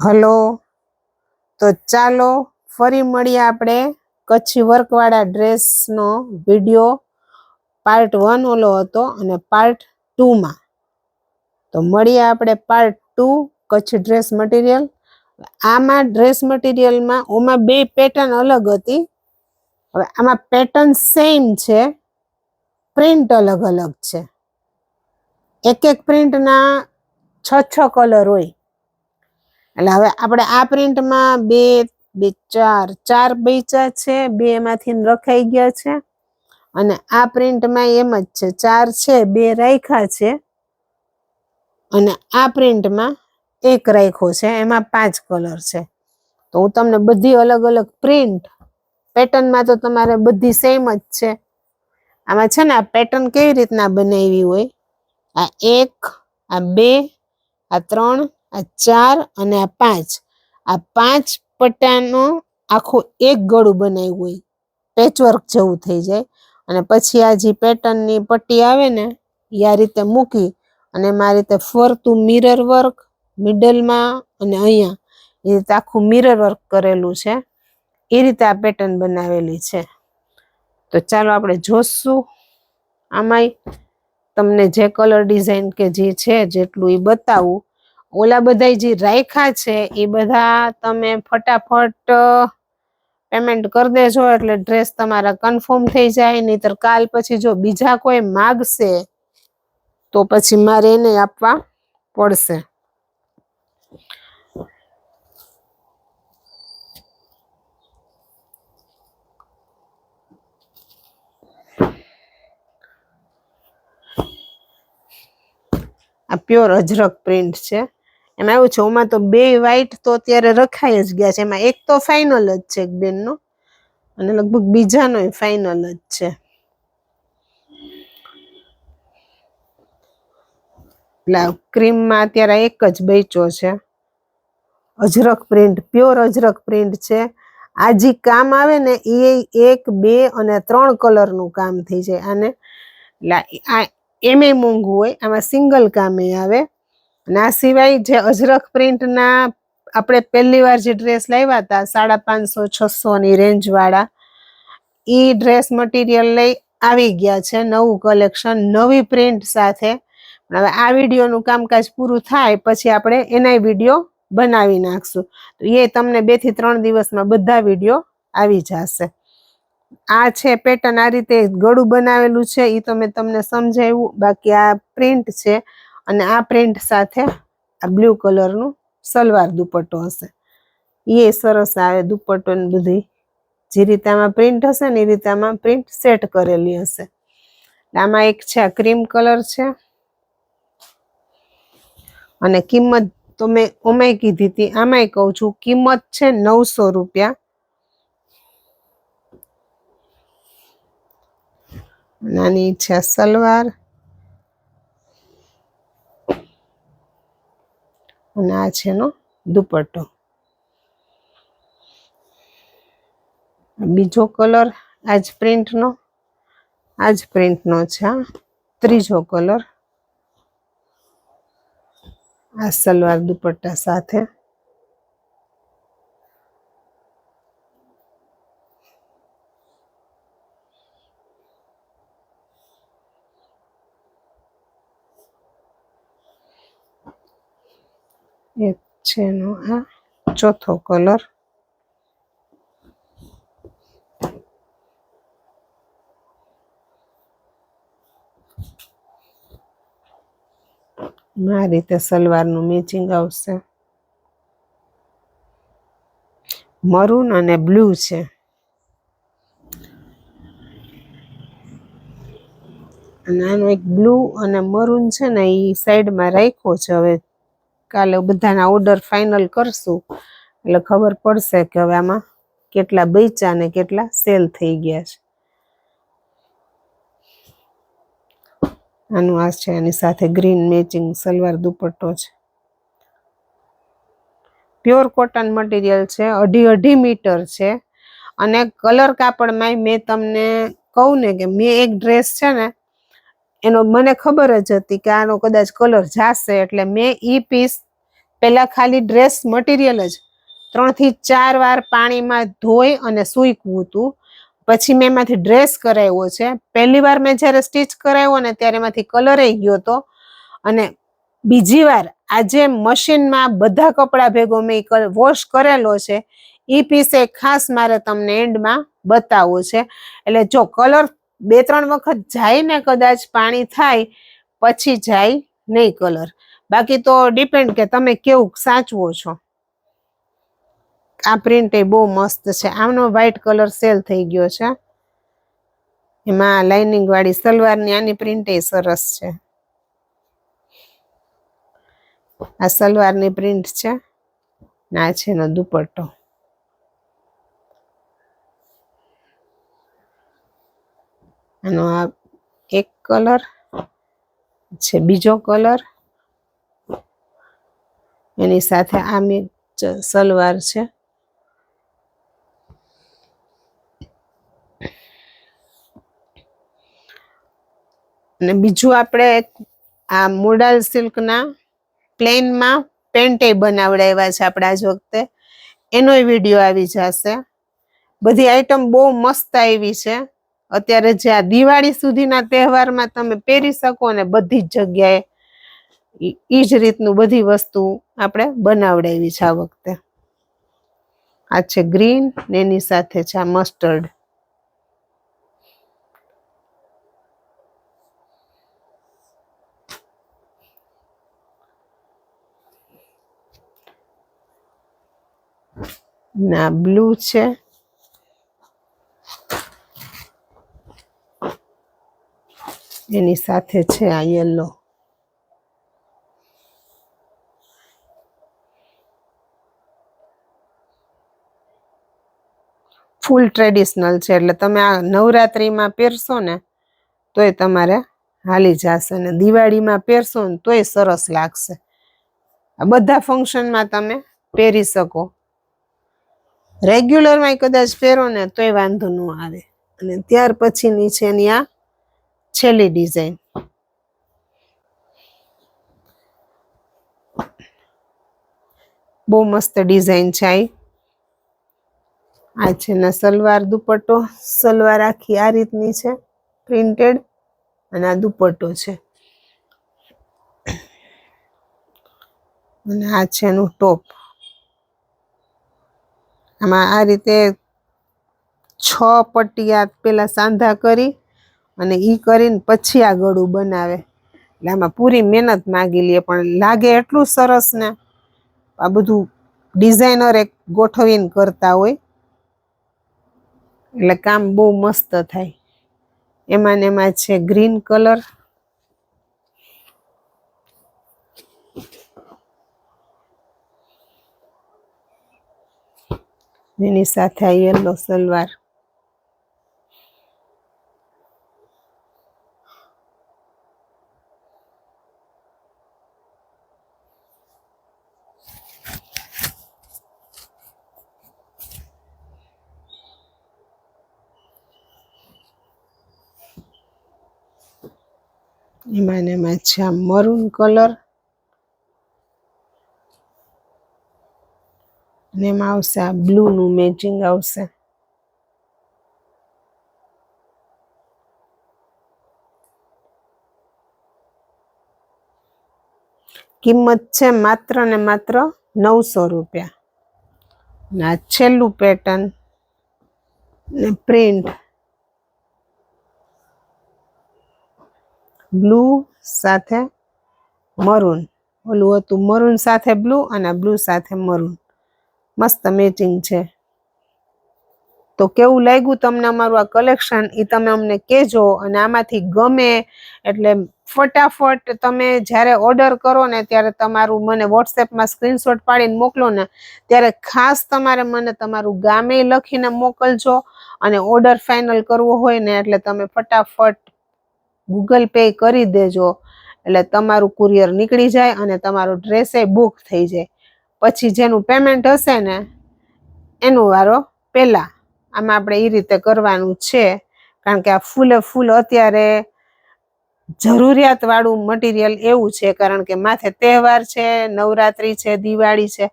Hello? તો ચાલો, ફરી મળીએ આપણે કચ્છી વર્કવાળા ડ્રેસનો વીડિયો પાર્ટ વન ઓલો હતો અને પાર્ટ ટુમાં તો મળીએ આપણે part two Kutch dress material આમાં ડ્રેસ મટીરિયલમાં ઓમાં બે પેટર્ન અલગ હતી. હવે આમાં પેટર્ન સેમ છે પ્રિન્ટ અલગ અલગ છે. એક એક પ્રિન્ટના છ છ કલર હોય. એટલે હવે આપણે આ પ્રિન્ટમાં બે બે, ચાર ચાર બૈચા છે, બે એમાંથી રખાઈ ગયા છે. અને આ પ્રિન્ટમાં એમ જ છે, ચાર છે, બે રાખ્યા છે. અને આ પ્રિન્ટમાં એક રાખ્યો છે, એમાં પાંચ કલર છે. તો હું તમને બધી અલગ અલગ પ્રિન્ટ પેટર્નમાં તો તમારે બધી સેમ જ છે. આમાં છે ને આ પેટર્ન કેવી રીતના બનાવી હોય? આ એક, આ બે, આ ત્રણ આ ચાર અને આ પાંચ. આ પાંચ પટ્ટાનો આખું એક ગળું બનાવ્યું હોય. પેચવર્ક જેવું થઈ જાય. અને પછી આ જે પેટર્નની પટ્ટી આવે ને, એ આ રીતે મૂકી અને એમાં રીતે ફરતું મિરર વર્ક મિડલમાં અને અહીંયા. એ રીતે આખું મિરર વર્ક કરેલું છે. એ રીતે આ પેટર્ન બનાવેલી છે. તો ચાલો આપણે જોશું. આમાંય તમને જે કલર ડિઝાઇન કે જે છે, જેટલું એ બતાવું. ઓલા બધા જે રાખ્યા છે, એ બધા તમે ફટાફટ પેમેન્ટ કરી દેજો, એટલે ડ્રેસ તમારા કન્ફર્મ થઈ જાય, નહીતર કાલ પછી જો બીજા કોઈ માગશે, તો પછી મારે એને આપવા પડશે. આ પ્યોર અજરક પ્રિન્ટ છે. એમાં એવું છે ઓમાં તો બે વ્હાઈટ તો અત્યારે રખાઈ જ ગયા છે. એમાં એક તો ફાઇનલ જ છે એક બેનનો, અને લગભગ બીજાનો ફાઇનલ જ છે. એટલે ક્રીમમાં અત્યારે એક જ બેચો છે. Ajrak print pure Ajrak print છે. આ જે કામ આવે ને, એ એક, બે અને ત્રણ કલરનું કામ થઈ જાય. આને, એટલે આ એમે મોંઘું હોય, આમાં સિંગલ કામે આવે. આ સિવાય જે અજરક પ્રિન્ટના આપણે પહેલી વાર જે ડ્રેસ લાવ્યા હતા, સાડા પાંચસો છસોની રેન્જવાળા એ ડ્રેસ મટીરિયલ લઈ આવી ગયા છે, નવું કલેક્શન નવી પ્રિન્ટ સાથે. હવે આ વિડીયોનું કામકાજ પૂરું થાય પછી આપણે એનાય વીડિયો બનાવી નાખશું. તો એ તમને બેથી ત્રણ દિવસમાં બધા વીડિયો આવી જશે. આ છે પેટર્ન આ રીતે ગળું બનાવેલું છે એ તો મેં તમને સમજાવ્યું. બાકી આ પ્રિન્ટ છે અને આ પ્રિન્ટ સાથે આ બ્લુ કલરનું સલવાર દુપટ્ટો હશે. એ સરસ આવે દુપટ્ટો બધી. જે રીતે પ્રિન્ટ હશે ને એ રીતે પ્રિન્ટ સેટ કરેલી હશે. આમાં એક છે ક્રીમ કલર છે. અને કિંમત તો મેં ઓમેય કીધી હતી. આમાંય કહું છું, કિંમત છે નવસો રૂપિયા. નાની છે સલવાર. અને આ છે એનો દુપટ્ટો. બીજો કલર આજ પ્રિન્ટનો આજ પ્રિન્ટનો છે આ ત્રીજો કલર. આ સલવાર દુપટ્ટા સાથે એક છે એનો આ ચોથો કલર. આ રીતે સલવારનું મેચિંગ આવશે. મરૂન અને બ્લુ છે. અને આનો એક બ્લુ અને મરૂન છે ને એ સાઈડમાં રાખ્યો છે હવે. કાલે બધાના ઓર્ડર ફાઇનલ કરશું. એટલે ખબર પડશે કે હવે આમાં કેટલા બૈચા ને કેટલા સેલ થઈ ગયા છે. આનું આ છે એની સાથે ગ્રીન મેચિંગ સલવાર દુપટ્ટો છે. પ્યોર કોટન મટીરિયલ છે, અઢી અઢી મીટર છે. અને કલર કાપડમાં મેં તમને કહું ને કે મેં એક ડ્રેસ છે ને એનો મને ખબર જ હતી કે આનો કદાચ કલર જાશે એટલે મેં ઈ પીસ પહેલાં ખાલી ડ્રેસ મટીરિયલ જ ત્રણથી ચાર વાર પાણીમાં ધોઈ અને સૂકવું હતું. પછી મેં એમાંથી ડ્રેસ કરાવ્યો છે. પહેલી વાર મેં જ્યારે સ્ટીચ કરાવ્યો ને ત્યારે એમાંથી કલર ગયો હતો. અને બીજી વાર આજે મશીનમાં બધા કપડાં ભેગો મેં વોશ કરેલો છે. એ પીસ એ ખાસ મારે તમને એન્ડમાં બતાવવું છે. એટલે જો કલર બે ત્રણ વખત જાય ને કદાચ પાણી થાય, પછી જાય નહીં કલર. બાકી તો ડિપેન્ડ કે તમે કેવું સાચવો છો. આ પ્રિન્ટ એ બહુ મસ્ત છે. આમનો વ્હાઇટ કલર સેલ થઈ ગયો છે. એમાં લાઇનિંગ વાળી સલવારની આની પ્રિન્ટ એ સરસ છે. આ સલવારની પ્રિન્ટ છે. ના છે દુપટ્ટો. આનો આ એક કલર, છે બીજો કલર. એની સાથે આ મેં સલવાર છે. અને બીજું આપણે આ મોડાલ સિલ્કના પ્લેનમાં પેન્ટે બનાવડાવ્યા છે આપણે આજ વખતે. એનોય વીડિયો આવી જશે. બધી આઈટમ બહુ મસ્ત આવી છે. અત્યારે જે આ દિવાળી સુધીના તહેવારમાં તમે પહેરી શકો ને બધી જ જગ્યાએ ઈ જ રીતનું બધી વસ્તુ આપણે બનાવડાવી છે આ વખતે. આ છે ગ્રીન, ને એની સાથે છે આ મસ્ટર્ડ. ના બ્લુ છે. એની સાથે છે આ યલો ફૂલ ટ્રેડિશનલ છે, એટલે તમે આ નવરાત્રિમાં પહેરશો ને, તોય તમારે હાલી જશે ને. દિવાળીમાં પહેરશો ને, તોય સરસ લાગશે. આ બધા ફંક્શનમાં તમે પહેરી શકો. રેગ્યુલરમાં કદાચ પહેરો ને, તોય વાંધો ન આવે. અને ત્યાર પછીની છે આ છેલ્લી ડિઝાઇન બહુ મસ્ત ડિઝાઇન છે આ આ છે ને સલવાર દુપટ્ટો. સલવાર આખી આ રીતની છે પ્રિન્ટેડ અને આ દુપટ્ટો છે. અને આ છે એનું ટોપ આમાં આ રીતે છ પટ્ટિયા પેલા સાંધા કરી અને એ કરીને પછી આ ગળું બનાવે. એટલે આમાં પૂરી મહેનત માગી લે પણ લાગે એટલું સરસ ને. આ બધું ડિઝાઇનર એક ગોઠવીને કરતા હોય. એટલે કામ બહુ મસ્ત થાય. એમાં ને એમાં છે ગ્રીન કલર એની સાથે આ યલો સલવાર. એમાં ને એમાં છે આ મરૂન કલર. અને એમાં આવશે આ બ્લુ નું મેચિંગ આવશે. કિંમત છે માત્ર ને માત્ર નવસો રૂપિયા. ને છેલ્લું પેટર્ન ને પ્રિન્ટ બ્લુ સાથે મરૂન. ઓલું હતું મરૂન સાથે બ્લુ અને બ્લુ સાથે મરૂન. મસ્ત મેચિંગ છે. તો કેવું લાગ્યું તમને અમારું આ કલેક્શન? એ તમે અમને કહેજો અને આમાંથી ગમે એટલે ફટાફટ તમે જ્યારે ઓર્ડર કરો ને ત્યારે તમારું મને વોટ્સએપમાં સ્ક્રીનશોટ પાડીને મોકલો ને ત્યારે ખાસ તમારે મને તમારું ગામે લખીને મોકલજો અને ઓર્ડર ફાઇનલ કરવો હોય ને એટલે તમે ફટાફટ ગૂગલ પે કરી દેજો. એટલે તમારું કુરિયર નીકળી જાય અને તમારો ડ્રેસ એ બુક થઈ જાય. પછી જેનું પેમેન્ટ હશે ને, એનું વારો પહેલાં આમાં આપણે એ રીતે કરવાનું છે. કારણ કે આ ફૂલે ફૂલ અત્યારે જરૂરિયાતવાળું મટીરિયલ એવું છે. કારણ કે માથે તહેવાર છે, નવરાત્રિ છે, દિવાળી છે.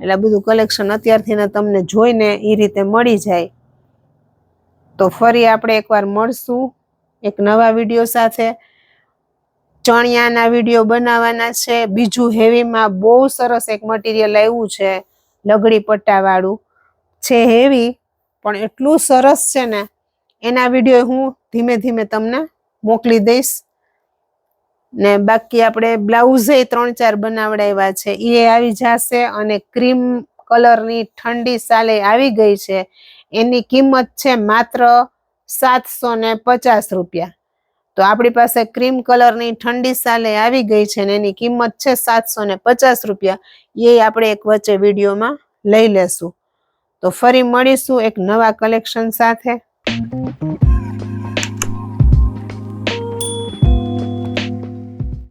એટલે બધું કલેક્શન અત્યારથી તમને જોઈને એ રીતે મળી જાય. તો ફરી આપણે એકવાર મળશું. એક નવા વીડિયો સાથે. ચણિયાના વીડિયો બનાવવાના છે. બીજું હેવીમાં બહુ સરસ એક મટીરિયલ આવ્યું છે, લગડી પટ્ટાવાળું. છે હેવી, પણ એટલું સરસ છે ને, એના વીડિયો હું ધીમે ધીમે તમને મોકલી દઈશ. ને બાકી આપણે બ્લાઉઝે ત્રણ ચાર બનાવડાવ્યા છે. એ આવી જશે અને ક્રીમ કલરની ઠંડી સાલે આવી ગઈ છે. એની કિંમત છે માત્ર સાતસો ને પચાસ રૂપિયા. તો આપણી પાસે ક્રીમ કલરની ઠંડી સાલે આવી ગઈ છે ને એની કિંમત છે સાતસો ને પચાસ રૂપિયા. એ આપણે એક વચ્ચે વિડીયોમાં લઈ લેશું. તો ફરી મળીશું એક નવા કલેક્શન સાથે.